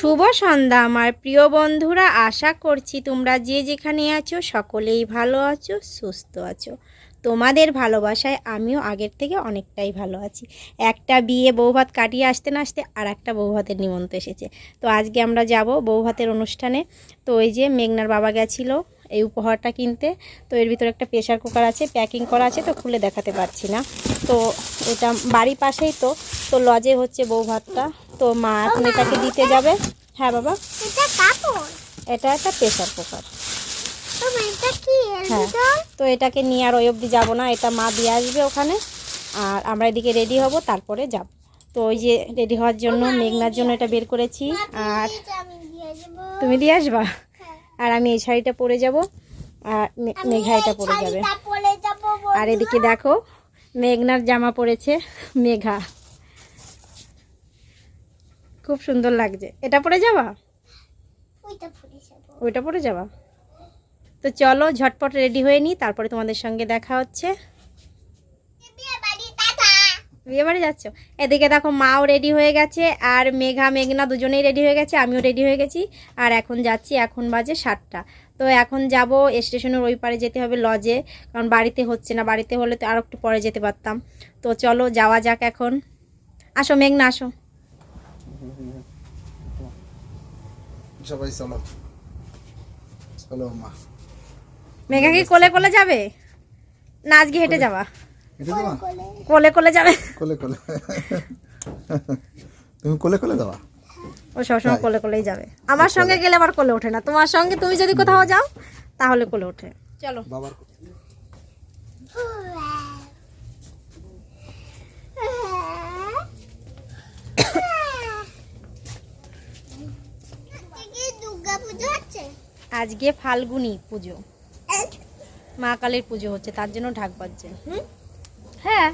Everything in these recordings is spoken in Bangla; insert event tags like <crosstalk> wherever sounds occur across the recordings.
শুভ সন্ধ্যা, আমার প্রিয় বন্ধুরা। আশা করছি তোমরা যে যেখানে আছো, সকলেই ভালো আছো, সুস্থ আছো। তোমাদের ভালোবাসায় আমিও আগের থেকে অনেকটাই ভালো আছি। একটা বিয়ে বৌভাত কাটিয়ে আসতে না আসতে আর একটা বৌভাতের নিমন্ত্রণ এসেছে। তো আজকে আমরা যাব বৌভাতের অনুষ্ঠানে। তো ওই যে মেঘনার বাবা গেছিল এই উপহারটা কিনতে। তো এর ভিতরে একটা প্রেশার কুকার আছে, প্যাকিং করা আছে, তো খুলে দেখাতে পারছি না। তো এটা বাড়ির পাশেই তো। তো লজে হচ্ছে বৌভাতটা। তো মা এখন এটাকে দিতে যাবে। হ্যাঁ বাবা। এটা কাপড়। এটা একটা প্রেশার কুকার হ্যাঁ তো এটাকে নিয়ে আর ওই অবধি যাব না এটা মা দিয়ে আসবে ওখানে। আর আমরা এদিকে রেডি হব তারপরে যাব। তো ওই যে রেডি হওয়ার জন্য মেঘনার জন্য এটা বের করেছি। আর তুমি দিয়ে আসবা? হ্যাঁ। আর আমি এই শাড়িটা পরে যাব আর মেঘা এটা পরে যাবে। শাড়িটা পরে যাব আর এদিকে দেখো মেঘনার জামা পরেছে মেঘা। খুব সুন্দর লাগছে। এটা পরে যাবা? ওইটা পরে যাব। তো চলো ঝটপট রেডি হয়ে নিই তারপরে তোমাদের সঙ্গে দেখা হচ্ছে। বিয়ে বাড়ি বিয়ে বাড়ি যাচ্ছ? এদিকে দেখো মাও রেডি হয়ে গেছে আর মেঘা মেঘনা দুজনেই রেডি হয়ে গেছে আমিও রেডি হয়ে গেছি আর এখন যাচ্ছি এখন বাজে সাতটা। তো এখন যাব স্টেশনের ওই পারে যেতে হবে লজে কারণ বাড়িতে হচ্ছে না বাড়িতে হলে তো আর একটু পরে যেতে পারতাম। তো চলো যাওয়া যাক এখন। আসো মেঘনা আসো। সবাই চলো। চলো মা। মেঘা কি কোলে কোলে যাবে? না আজকে হেঁটে যাবা? কোলে যাবে। কোলে কোলে। তুমি কোলে কোলে দেবা ও সবসময় কোলে কোলেই যাবে। আমার সঙ্গে গেলে আবার কোলে ওঠে না। তোমার সঙ্গে তুমি যদি কোথাও যাও তাহলে কোলে ওঠে। চলো। বাবার দুর্গা পুজো হচ্ছে আজকে ফাল্গুনি পুজো। মা কালীর পুজো হচ্ছে তার জন্য ঢাক বাজছে। হ্যাঁ।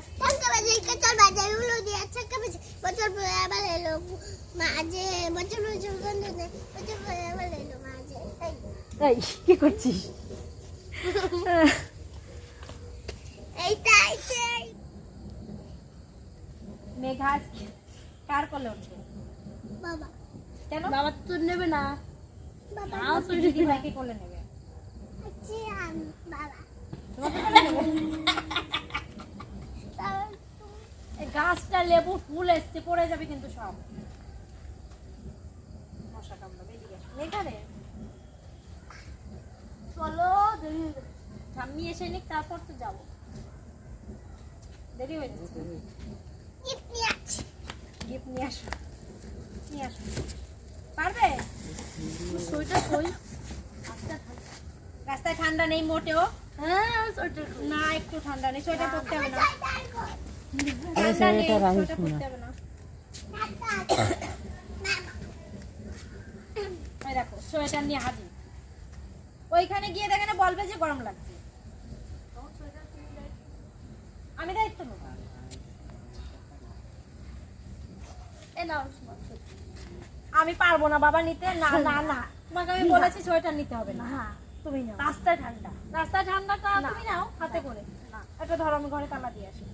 কি করছিস? মেঘা কার কোলে উঠবে? বাবা। কেন? বাবা তো নেবে না। মাও তো কোলে নেবে। এই গাছটা লেবু ফুল এসছে পড়ে যাবে কিন্তু সব। মশা কামড়াবে চলো দেরি হয়ে ঠাম্মি এসে নিক তারপর তো যাব। দেরি হয়ে যাচ্ছে। আছে গিফট নিয়ে আসো। নিয়ে আসো। পারবে? সই রাস্তায় ঠান্ডা নেই মোটেও। হ্যাঁ না একটু ঠান্ডা নেই সোয়েটার পরতে হবে না। ঠান্ডা নেই সোয়েটার পরতে হবে না। দেখো সোয়েটার নিয়ে হাজির। ওইখানে গিয়ে দেখে না বলবে যে গরম লাগছে। আমি দায়িত্ব নেব। এ নাও, আমি পারব না বাবা নিতে? না না না। তোমাকে আমি বলেছি সোয়েটার নিতে হবে না। হ্যাঁ তুমি নাও। রাস্তায় ঠান্ডা। রাস্তায় ঠান্ডাটা তুমি নাও হাতে করে। না। এটা ধরো আমি ঘরে তালা দিয়ে আসি।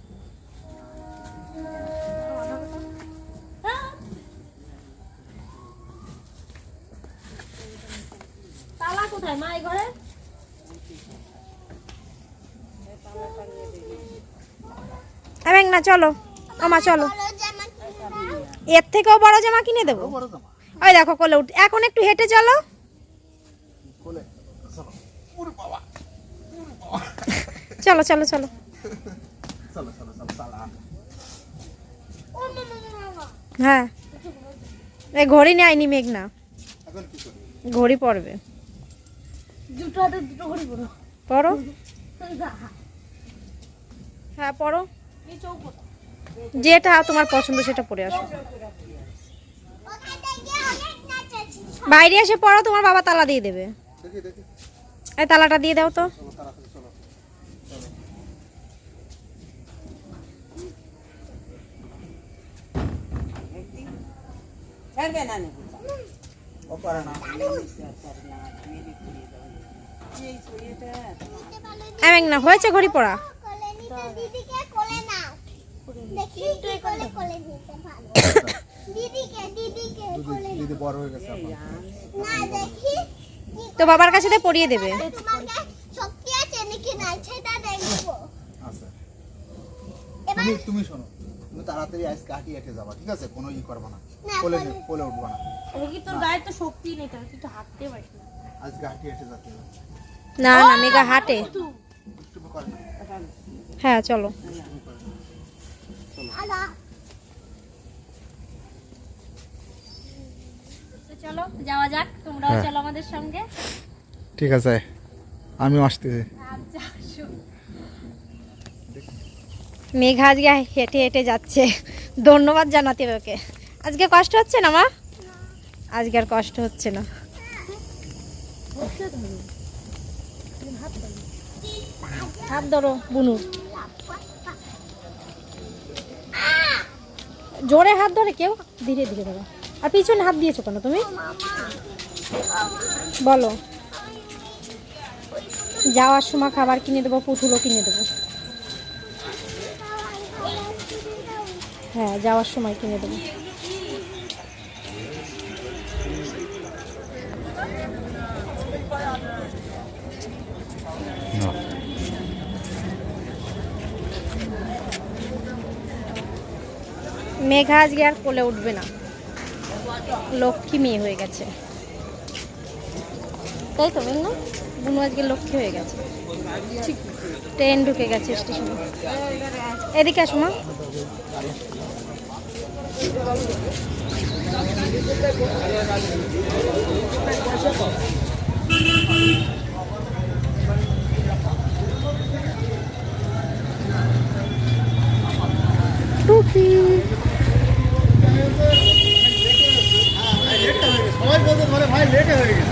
তালা কোথায়? মা এই ঘরে? না চলো। আমা চলো। এর থেকেও বড় জামা কিনে দেবো? বড় জামা। ওই দেখো কোলে উঠ এখন একটু হেঁটে চলো। চলো চলো চলো। হ্যাঁ। এই ঘড়ি নেয়নি মেঘ না এখন কি করি ঘড়ি পড়বে। দুটো হাতে দুটো ঘড়ি পড়ো। পড়ো? হ্যাঁ পড়ো। যেটা তোমার পছন্দ সেটা পরে আসো ওখানে গিয়ে অনেক নাচ আছে বাইরে এসে পড়ো তোমার বাবা তালা দিয়ে দেবে। দেখি দেখি এই তালাটা দিয়ে দাও তো। চলো তাড়াতাড়ি চলো ও পারে না। এই মেঘ না হয়েছে ঘড়ি পড়া। দিদিকে কোলে নাও। দেখি কি কোলে কোলে নিতে ভালো। <coughs> দিদি কোলে নাও। দিদি বড় হয়ে গেছে এখন। না দেখি। কি তো বাবার কাছে তো পরিয়ে দেবে। শক্তি আছে নাকি? নাই সেটা দেখব। আচ্ছা তুমি তুমি শোনো। তুমি তাড়াতাড়ি আইস কাটি হেঁটে যাবা ঠিক আছে? কোনো ই করবা না। কোলে কোলে- উঠবা না। কি তোর গায়ে তো শক্তি নেই তাহলে তুই তো হাঁটতে পারিস না। আজকে হাঁটি হেঁটে যেতে না না মেঘা হাটে। দুষ্টুমি করে। হ্যাঁ চলো। দুষ্টুমি করে না আলা তো চলো যাওয়া যাক তোমরাও হ্যাঁ। চলো আমাদের সঙ্গে। ঠিক আছে আমিও আসতেছি। আচ্ছা মেঘা আজকে হেঁটে হেঁটে যাচ্ছে। ধন্যবাদ জানাতে ওকে। আজকে কষ্ট হচ্ছে না মা? আজকে আর কষ্ট হচ্ছে না। হাত ধরো বুনু। জোরে হাত ধরে কেউ ধীরে ধীরে ধরো। আর পিছনে হাত দিয়েছ কেন তুমি? বলো। যাওয়ার সময় খাবার কিনে দেবো, পুতুলও কিনে দেবো। হ্যাঁ যাওয়ার সময় কিনে দেবো। মেঘা আজকে আর কোলে উঠবে না। লক্ষ্মী মেয়ে হয়ে গেছে। তাই তো মেঘনা বুনু আজকে লক্ষ্মী হয়ে গেছে। ট্রেন ঢুকে গেছে স্টেশনে। এদিকে আসো মা। টুকি সবাই বলতে ধরে ভাই লেটে হয়ে গেছে।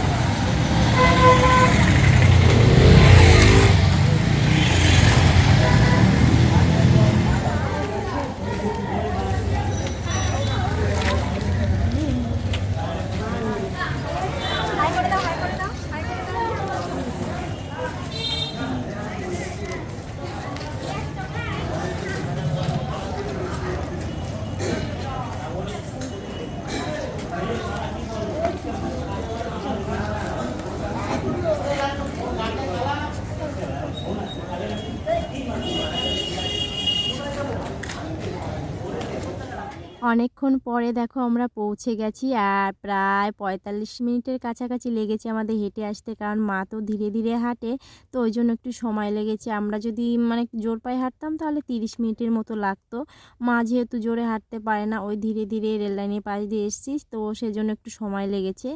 অনেক অনেকক্ষণ পরে দেখো আমরা পৌঁছে গেছি আর প্রায় পঁয়তাল্লিশ মিনিটের কাছাকাছি লেগেছে আমাদের হেঁটে আসতে কারণ মা তো ধীরে ধীরে হাঁটে, তো ওই জন্য একটু সময় লেগেছে। আমরা যদি মানে জোর পায়ে হাঁটতাম তাহলে তিরিশ মিনিটের মতো লাগতো। মা যেহেতু জোরে হাঁটতে পারে না, ওই ধীরে ধীরে রেল লাইনের পাশ দিয়ে এসেছি, তো সেজন্য একটু সময় লেগেছে।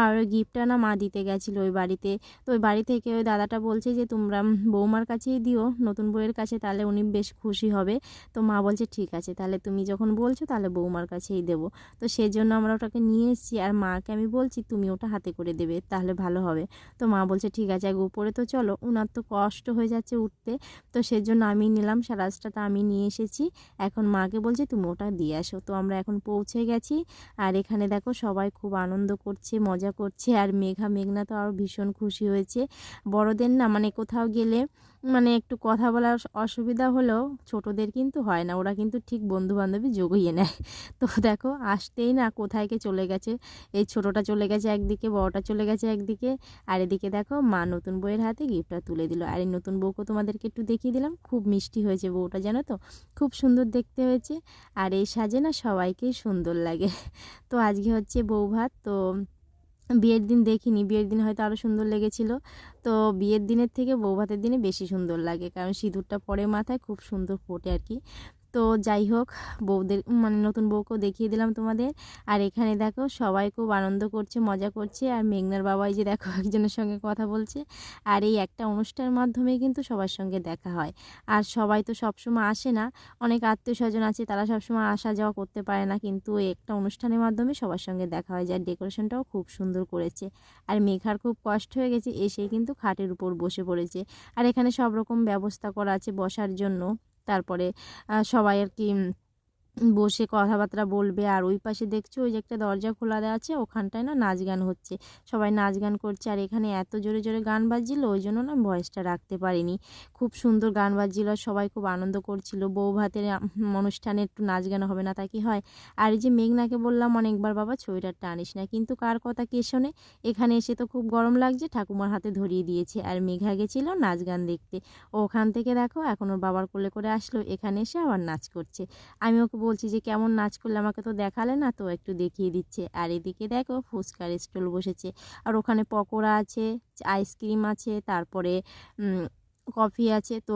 আর ওই গিফটটা না মা দিতে গেছিল ওই বাড়িতে। তো ওই বাড়ি থেকে ওই দাদাটা বলছে যে, তোমরা বৌমার কাছেই দিও, নতুন বউয়ের কাছে, তাহলে উনি বেশ খুশি হবে। তো মা বলছে, ঠিক আছে, তাহলে তুমি যখন বলছো, তাহলে বৌমার কাছেই দেবো। তো সেই জন্য আমরা ওটাকে নিয়ে এসেছি আর মাকে আমি বলছি, তুমি ওটা হাতে করে দেবে, তাহলে ভালো হবে। তো মা বলছে, ঠিক আছে, আগে উপরে তো চলো। ওনার তো কষ্ট হয়ে যাচ্ছে উঠতে। তো সেজন্য আমি নিলাম সারাজটা তো আমি নিয়ে এসেছি। এখন মাকে বলছে, তুমি ওটা দিয়ে আসো। তো আমরা এখন পৌঁছে গেছি আর এখানে দেখো সবাই খুব আনন্দ করছে, মজা করছে। আর মেঘা, মেঘনা তো আরও ভীষণ খুশি হয়েছে। বড়দের না মানে কোথাও গেলে মানে একটু কথা বলার অসুবিধা হলেও ছোটদের কিন্তু হয় না। ওরা কিন্তু ঠিক বন্ধু বান্ধবী জগিয়ে নেয়। <laughs> তো দেখো, আসতেই না কোথায় চলে গেছে। এই ছোটোটা চলে গেছে একদিকে, বড়টা চলে গেছে একদিকে। আর এদিকে দেখো, মা নতুন বউয়ের হাতে গিফটটা তুলে দিল। আর এই নতুন বউকে তোমাদেরকে একটু দেখিয়ে দিলাম। খুব মিষ্টি হয়েছে বউটা, জানো তো? খুব সুন্দর দেখতে হয়েছে। আর এই সাজে না সবাইকেই সুন্দর লাগে। <laughs> তো আজকে হচ্ছে বউ ভাত। তো বিয়ের দিন দেখিনি। বিয়ের দিন হয়তো আরও সুন্দর লেগেছিল। তো বিয়ের দিনের থেকে বৌভাতের দিনে বেশি সুন্দর লাগে। কারণ সিঁদুরটা পরে মাথায় খুব সুন্দর ফোটে আর কি। তো যাই হোক, বউদের মানে নতুন বউকেও দেখিয়ে দিলাম তোমাদের। আর এখানে দেখো, সবাই খুব আনন্দ করছে, মজা করছে। আর মেঘনার বাবাই যে দেখো, <laughs> একজনের সঙ্গে কথা বলছে। আর এই একটা অনুষ্ঠানের মাধ্যমে কিন্তু সবার সঙ্গে দেখা হয়। আর সবাই তো সবসময় আসে না। অনেক আত্মীয় স্বজন আছে, তারা সবসময় আসা যাওয়া করতে পারে না। কিন্তু একটা অনুষ্ঠানের মাধ্যমে সবার সঙ্গে দেখা হয়, যার ডেকোরেশনটাও খুব সুন্দর করেছে। আর মেঘার খুব কষ্ট হয়ে গেছে, এসেই কিন্তু খাটের উপর বসে পড়েছে। আর এখানে সব রকম ব্যবস্থা করা আছে বসার জন্য। তারপরে সবাই আর কি বসে কথাবার্তা বলবে। আর ওই পাশে দেখছ, ওই যে একটা দরজা খোলা দেওয়া আছে, ওখানটায় না নাচ গান হচ্ছে। সবাই নাচ গান করছে, আর এখানে এত জোরে জোরে গান বাজছিল, ওই জন্য না ভয়েসটা রাখতে পারিনি। খুব সুন্দর গান বাজছিল সবাই খুব আনন্দ করছিল। বউ ভাতের অনুষ্ঠানে একটু নাচ গান হবে না তা কি হয়? আর এই যে মেঘনাকে বললাম অনেকবার, বাবা, ছবিটা টানিস না। কিন্তু কার কথা কে শোনে? এখানে এসে তো খুব গরম লাগছে, ঠাকুমার হাতে ধরিয়ে দিয়েছে। আর মেঘা গেছিল নাচ গান দেখতে। ওখান থেকে দেখো, এখন ওর বাবার কোলে করে আসলো, এখানে এসে আবার নাচ করছে। আমি ওকে বলছি যে, কেমন নাচ করলে আমাকে তো দেখালে না? তো একটু দেখিয়ে দিচ্ছে। আর এদিকে দেখো ফুচকার স্টল বসেছে। আর ওখানে পকোড়া আছে, আইসক্রিম আছে, তারপরে কফি আছে। তো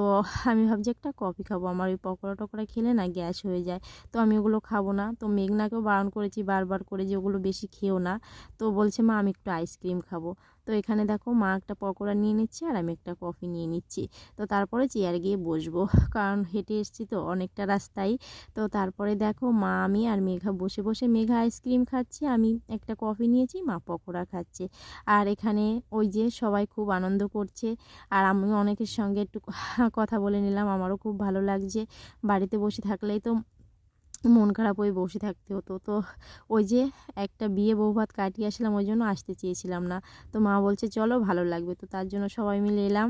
আমি ভাবছি একটা কফি খাব। আমার ওই পকোড়া টকোড়া খেলে না গ্যাস হয়ে যায়। তো আমি ওগুলো খাব না। তো মেঘনাকেও বারণ করেছি বারবার করে যে, ওগুলো বেশি খেও না। তো বলছে, মা, আমি একটু আইসক্রিম খাব। তো এখানে দেখো মা একটা পকোড়া নিয়ে নিচ্ছে আর আমি একটা কফি নিয়ে নিচ্ছি। তো তারপরে চেয়ার গিয়ে বসবো, <laughs> কারণ হেঁটে এসেছি তো অনেকটা রাস্তায়। তো তারপরে দেখো মা, আমি আর মেঘা বসে বসে মেঘা আইসক্রিম খাচ্ছে, আমি একটা কফি নিয়েছি, মা পকোড়া খাচ্ছে। আর এখানে ওই যে সবাই খুব আনন্দ করছে, আর আমি অনেকের সঙ্গে একটু <laughs> কথা বলে নিলাম, আমারও খুব ভালো লাগছে। বাড়িতে বসে থাকলেই তো মন খারাপ হয়ে বসে থাকতে হতো। তো ওই যে একটা বিয়ে বউ ভাত কাটিয়ে আসলাম, ওই জন্য আসতে চেয়েছিলাম না। তো মা বলছে, চলো, ভালো লাগবে। তো তার জন্য সবাই মিলে এলাম।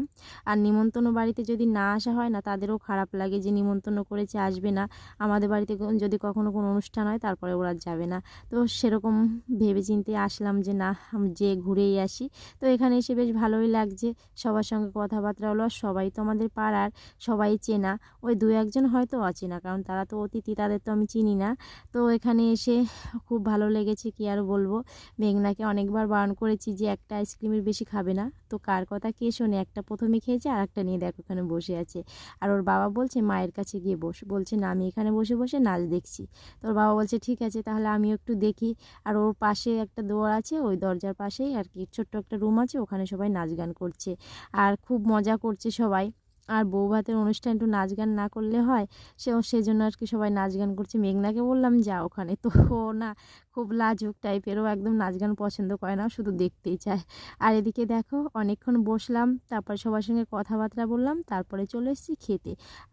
আর নিমন্ত্রণ বাড়িতে যদি না আসা হয় না, তাদেরও খারাপ লাগে যে নিমন্ত্রণ করেছে, আসবে না। আমাদের বাড়িতে যদি কখনো কোনো অনুষ্ঠান হয়, তারপরে ওরা যাবে না। তো সেরকম ভেবে চিন্তে আসলাম যে, না যে ঘুরেই আসি। তো এখানে এসে বেশ ভালোই লাগছে। সবার সঙ্গে কথাবার্তা হলো, আর সবাই তো আমাদের পাড়ার, সবাই চেনা। ওই দু একজন হয়তো অচেনা, কারণ তারা তো অতিথি, তাদের তো আমি চিনি না। তো এখানে এসে খুব ভালো লেগেছে, কি আর বলব? মেঘনাকে অনেকবার বারণ করেছি যে একটা আইসক্রিমের বেশি খাবে না। তো কার কথা কে শোনে? একটা প্রথমে খেয়েছে আর একটা নিয়ে দেখো ওখানে বসে আছে। আর ওর বাবা বলছে, মায়ের কাছে গিয়ে বস। বলছে, না, আমি এখানে বসে বসে নাচ দেখছি। তো ওর বাবা বলছে, ঠিক আছে, তাহলে আমিও একটু দেখি। আর ওর পাশে একটা দোয়ার আছে, ওই দরজার পাশেই আর কি, ছোট্ট একটা রুম আছে, ওখানে সবাই নাচ গান করছে। আর খুব মজা করছে সবাই। আর বউ ভাতের অনুষ্ঠান একটু নাচ গান না করলে হয়, সে সেজন্য আর কি সবাই নাচ গান করছে। মেঘনাকে বললাম, যা ওখানে। তো না খুব লাজুক টাইপেরও একদম নাচ গান পছন্দ করে না, শুধু দেখতেই চায়। আর এদিকে দেখো, অনেকক্ষণ বসলাম, তারপর সবার সঙ্গে কথাবার্তা বললাম, তারপরে চলে এসেছি খেতে।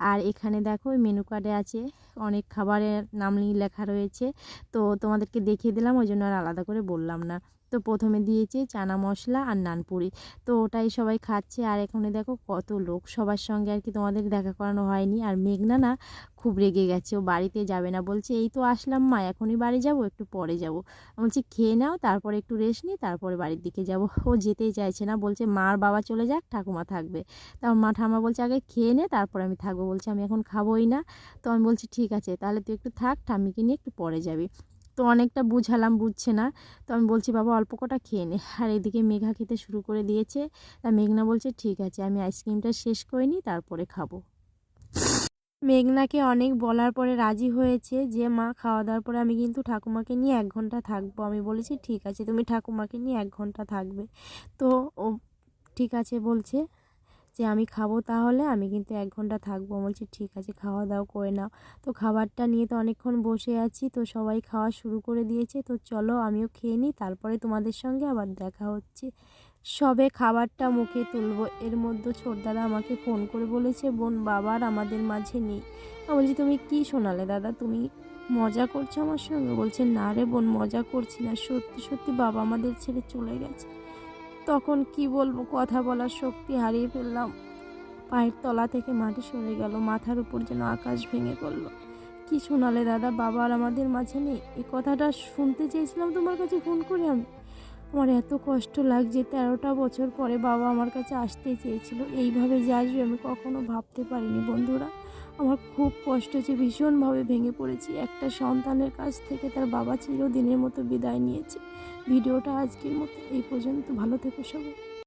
আর এখানে দেখো মেনু কার্ডে আছে অনেক খাবারের নাম লেখা রয়েছে, তো তোমাদেরকে দেখিয়ে দিলাম, ওই জন্য আর আলাদা করে বললাম না। তো প্রথমে দিয়েছে চানা মশলা আর নানপুরি তো ওটাই সবাই খাচ্ছে। আর এখানে দেখো কত লোক। সবার সঙ্গে আর কি তোমাদের দেখা করানো হয়নি। আর মেঘনা না খুব রেগে গেছে। ও বাড়িতে যাবে না। বলছে, এই তো আসলাম মা, এখনই বাড়ি যাব, একটু পরে যাব। বলছি, খেয়ে নাও, তারপরে একটু রেস্ট নিই তারপরে বাড়ির দিকে যাব। ও যেতেই চাইছে না। বলছে, মার বাবা চলে যাক, ঠাকুমা থাকবে। তার মা ঠামা বলছে, আগে খেয়ে নে, তারপরে আমি থাকব। বলছে, আমি এখন খাবোই না। তো আমি বলছি, ঠিক আছে, তাহলে তুই একটু থাক, ঠাম্মিকে নিয়ে একটু পরে যাবি। তো অনেকটা বুঝালাম, বুঝছে না। তো আমি বলছি, বাবা, অল্প কটা খেয়ে নে। আর এদিকে মেঘা খেতে শুরু করে দিয়েছে। তা মেঘনা বলছে, ঠিক আছে, আমি আইসক্রিমটা শেষ করে নিই, তারপরে খাব। মেঘনাকে অনেক বলার পরে রাজি হয়েছে যে, মা খাওয়া দাওয়ার পরে আমি কিন্তু ঠাকুমাকে নিয়ে এক ঘণ্টা থাকব। আমি বলেছি, ঠিক আছে, তুমি ঠাকুমাকে নিয়ে এক ঘণ্টা থাকবে। তো ও, ঠিক আছে, বলছে। যে আমি খাব তাহলে আমি কিন্তু এক ঘণ্টা থাকব। বলছি, ঠিক আছে খাওয়া দাওয়া করে নাও। তো খাবারটা নিয়ে তো অনেকক্ষণ বসে আছি, তো সবাই খাওয়া শুরু করে দিয়েছে। তো চলো আমিও খেয়ে নিই, তারপরে তোমাদের সঙ্গে আবার দেখা হচ্ছে। সবে খাবারটা মুখে তুলবো। এর মধ্যে ছোটদাদা আমাকে ফোন করে বলেছে, বোন, বাবার আমাদের মাঝে নেই। আমি বলছি, তুমি কি শোনালে দাদা? তুমি মজা করছ আমার সঙ্গে? বলছে, না রে বোন, মজা করছি না। সত্যি সত্যি বাবা আমাদের ছেড়ে চলে গেছে। তখন কি বলব, কথা বলার শক্তি হারিয়ে ফেললাম। পায়ের তলা থেকে মাটি সরে গেল, মাথার উপর যেন আকাশ ভেঙে পড়ল। কি শোনালে দাদা, বাবা আর আমাদের মাঝে নেই। এই কথাটা শুনতে চেয়েছিলাম তোমার কাছে ফোন করে আমি। আমার এত কষ্ট লাগছে, তেরোটা বছর পরে বাবা আমার কাছে আসতে চেয়েছিল। এইভাবে যে আসবে আমি কখনো ভাবতে পারিনি বন্ধুরা। আমার খুব কষ্ট হচ্ছে ভীষণভাবে ভেঙে পড়েছি। একটা সন্তানের কাছ থেকে তার বাবা চিরদিনের মতো বিদায় নিয়েছে। ভিডিওটা আজকের মতো এই পর্যন্ত। ভালো থেকো সবাই।